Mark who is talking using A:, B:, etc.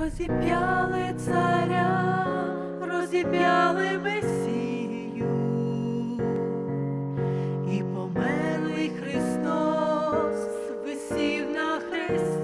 A: Розіп'яли царя, розіп'яли Месію и померлий Христос висів на хресті.